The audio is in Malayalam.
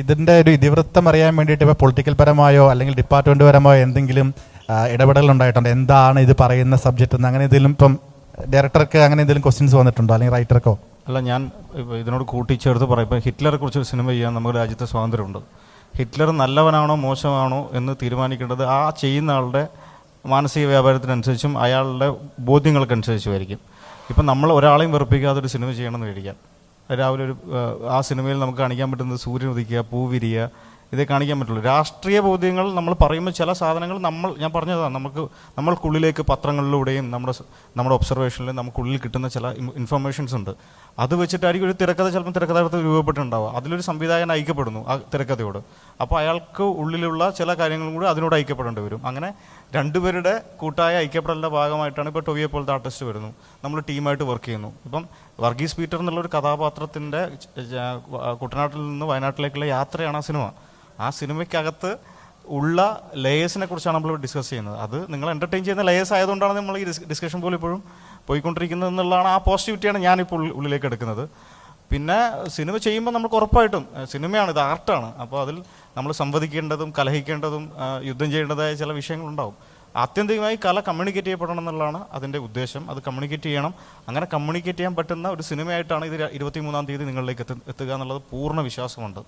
ഇതിന്റെ ഒരു ഇതിവൃത്തം അറിയാൻ വേണ്ടിയിട്ട് ഇപ്പോൾ പൊളിറ്റിക്കൽ പരമായോ അല്ലെങ്കിൽ ഡിപ്പാർട്ട്മെന്റ് പരമായോ എന്തെങ്കിലും ഇടപെടൽ ഉണ്ടായിട്ടുണ്ട്. എന്താണ് ഇത് പറയുന്ന സബ്ജക്റ്റ് എന്ന് അങ്ങനെ എന്തെങ്കിലും ഇപ്പം ഡയറക്ടർക്ക് അങ്ങനെ എന്തെങ്കിലും ക്വസ്റ്റ്യൻസ് വന്നിട്ടുണ്ടോ? അല്ലെങ്കിൽ റൈറ്റർക്കോ അല്ല ഞാൻ ഇതിനോട് കൂട്ടിച്ചേർത്ത് പറയും. ഇപ്പോൾ ഹിറ്റ്ലറെ കുറിച്ച് ഒരു സിനിമ ചെയ്യാൻ നമ്മുടെ രാജ്യത്തെ സ്വാതന്ത്ര്യമുണ്ട്. ഹിറ്റ്ലർ നല്ലവനാണോ മോശമാണോ എന്ന് തീരുമാനിക്കേണ്ടത് ആ ചെയ്യുന്ന ആളുടെ മാനസിക വ്യാപാരത്തിനനുസരിച്ചും അയാളുടെ ബോധ്യങ്ങൾക്കനുസരിച്ചുമായിരിക്കും. ഇപ്പം നമ്മൾ ഒരാളെയും വെറുപ്പിക്കാതെ ഒരു സിനിമ ചെയ്യണമെന്ന് മേടിക്കാം രാവിലെ ഒരു ആ, സിനിമയിൽ നമുക്ക് കാണിക്കാൻ പറ്റുന്നത് സൂര്യൻ ഉദിക്കുക പൂ വിരിയുക ഇതേ കാണിക്കാൻ പറ്റുള്ളൂ. രാഷ്ട്രീയ ബോധ്യങ്ങൾ നമ്മൾ പറയുമ്പോൾ ചില സാധനങ്ങൾ നമ്മൾ ഞാൻ പറഞ്ഞതാണ് നമുക്ക് നമ്മൾക്കുള്ളിലേക്ക് പത്രങ്ങളിലൂടെയും നമ്മുടെ നമ്മുടെ ഒബ്സർവേഷനിലും നമുക്കുള്ളിൽ കിട്ടുന്ന ചില ഇൻഫർമേഷൻസ് ഉണ്ട്. അത് വെച്ചിട്ടായിരിക്കും ഒരു തിരക്കഥ ചിലപ്പോൾ തിരക്കഥാകൃത്ത് രൂപപ്പെട്ടിട്ടുണ്ടാവുക. അതിലൊരു സംവിധായകൻ ഐക്യപ്പെടുന്നു ആ തിരക്കഥയോട്. അപ്പോൾ അയാൾക്ക് ഉള്ളിലുള്ള ചില കാര്യങ്ങളും കൂടി അതിനോട് ഐക്യപ്പെടേണ്ടി വരും. അങ്ങനെ രണ്ടുപേരുടെ കൂട്ടായ ഐക്യപ്പെടലിന്റെ ഭാഗമായിട്ടാണ് ഇപ്പോൾ ടൊവിയെ പോലത്തെ ആർട്ടിസ്റ്റ് വരുന്നു. നമ്മൾ ടീമായിട്ട് വർക്ക് ചെയ്യുന്നു. ഇപ്പം വർഗീസ് പീറ്റർ എന്നുള്ള ഒരു കഥാപാത്രത്തിന്റെ കുട്ടനാട്ടിൽ നിന്ന് വയനാട്ടിലേക്കുള്ള യാത്രയാണ് ആ സിനിമ. ആ സിനിമയ്ക്കകത്ത് ഉള്ള ലേയേഴ്സിനെ കുറിച്ചാണ് നമ്മൾ ഡിസ്കസ് ചെയ്യുന്നത്. അത് നിങ്ങൾ എന്റർടൈൻ ചെയ്യുന്ന ലേയേഴ്സ് ആയതുകൊണ്ടാണ് നമ്മൾ ഈ ഡിസ്കഷൻ പോലും ഇപ്പോഴും പോയിക്കൊണ്ടിരിക്കുന്നത് എന്നുള്ളതാണ് ആ പോസിറ്റിവിറ്റിയാണ് ഞാനിപ്പോൾ ഉള്ളിലേക്ക് എടുക്കുന്നത്. പിന്നെ സിനിമ ചെയ്യുമ്പോൾ നമുക്ക് ഉറപ്പായിട്ടും സിനിമയാണ് ഇത് ആർട്ടാണ്. അപ്പോൾ അതിൽ നമ്മൾ സംവദിക്കേണ്ടതും കലഹിക്കേണ്ടതും യുദ്ധം ചെയ്യേണ്ടതായ ചില വിഷയങ്ങളുണ്ടാവും. ആത്യന്തികമായി കല കമ്മ്യൂണിക്കേറ്റ് ചെയ്യപ്പെടണം എന്നുള്ളതാണ് അതിന്റെ ഉദ്ദേശം. അത് കമ്മ്യൂണിക്കേറ്റ് ചെയ്യണം. അങ്ങനെ കമ്മ്യൂണിക്കേറ്റ് ചെയ്യാൻ പറ്റുന്ന ഒരു സിനിമയായിട്ടാണ് ഇത് ഇരുപത്തി മൂന്നാം തീയതി നിങ്ങളിലേക്ക് എത്തുക എന്നുള്ളത് പൂർണ വിശ്വാസമുണ്ട്.